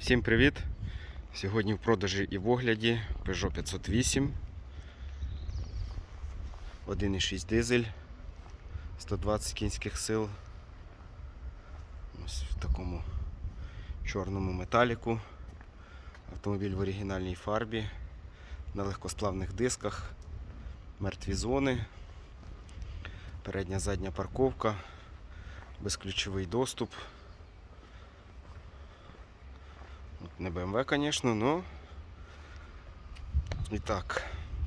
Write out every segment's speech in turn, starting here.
Всім привіт! Сьогодні в продажі і в огляді Peugeot 508, 1,6 дизель, 120 кінських сил. Ось в такому чорному металіку. Автомобіль в оригінальній фарбі, на легкосплавних дисках, мертві зони, передня задня парковка, безключовий доступ. От Не BMW, звісно, но. І так,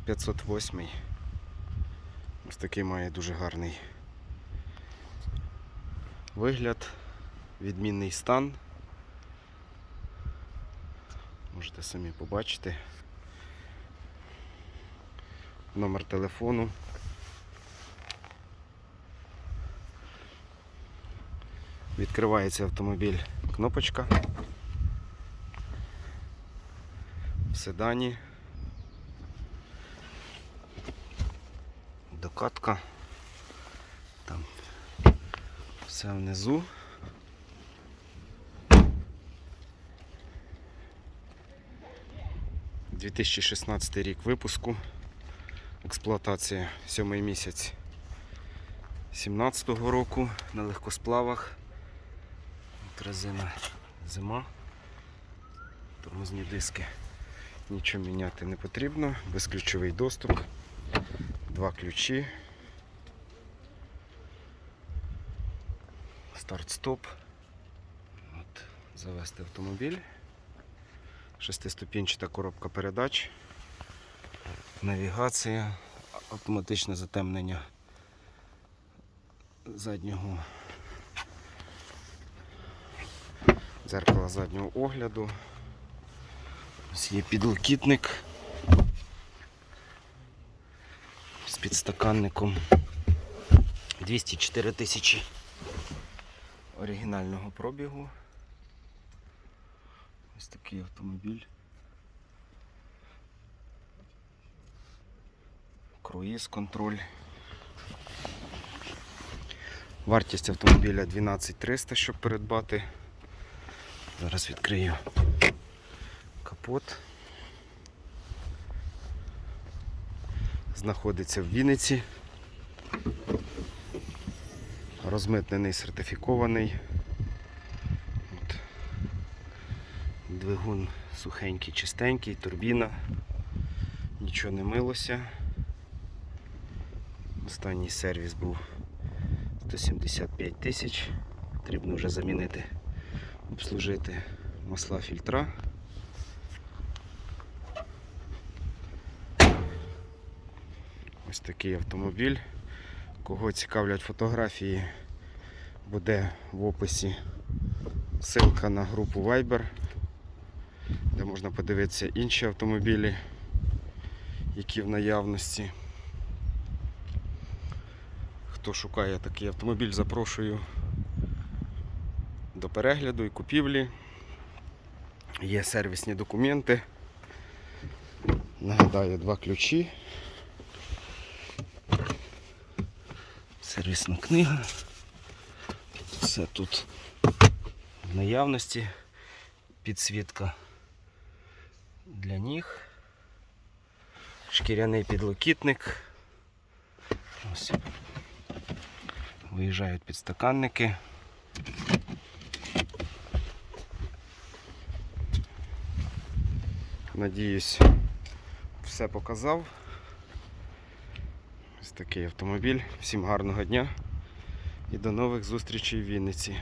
508. Ось такий має дуже гарний вигляд, відмінний стан. Можете самі побачити. Номер телефону. Відкривається автомобіль кнопочка. в седані. Докатка. Там все внизу. – 2016 рік випуску. Експлуатація сьомий місяць 17-го року на легкосплавах. Резина зима. Тормозні диски. Нічого міняти не потрібно, безключовий доступ, два ключі, старт-стоп, завести автомобіль, шестиступінчата коробка передач, навігація, автоматичне затемнення заднього дзеркала заднього огляду. Ось є підлокітник з підстаканником. 204 тисячі оригінального пробігу. Ось такий автомобіль. Круїз контроль. Вартість автомобіля 12300, щоб передбати. Зараз відкрию капот. Знаходиться в Вінниці. Розмитнений, сертифікований. От. Двигун сухенький, чистенький, турбіна. Нічого не милося. Останній сервіс був 175 тисяч. Потрібно вже замінити, обслужити масла фільтра. Ось такий автомобіль. Кого цікавлять фотографії, буде в описі ссылка на групу Viber, де можна подивитися інші автомобілі, які в наявності. Хто шукає такий автомобіль, запрошую до перегляду і купівлі. Є сервісні документи. Нагадаю, два ключі. Сервісна книга. Все тут в наявності. Підсвітка для ніг. Шкіряний підлокітник. Ось. Виїжджають підстаканники. Надіюсь, все показав. Ось такий автомобіль. Всім гарного дня і до нових зустрічей в Вінниці.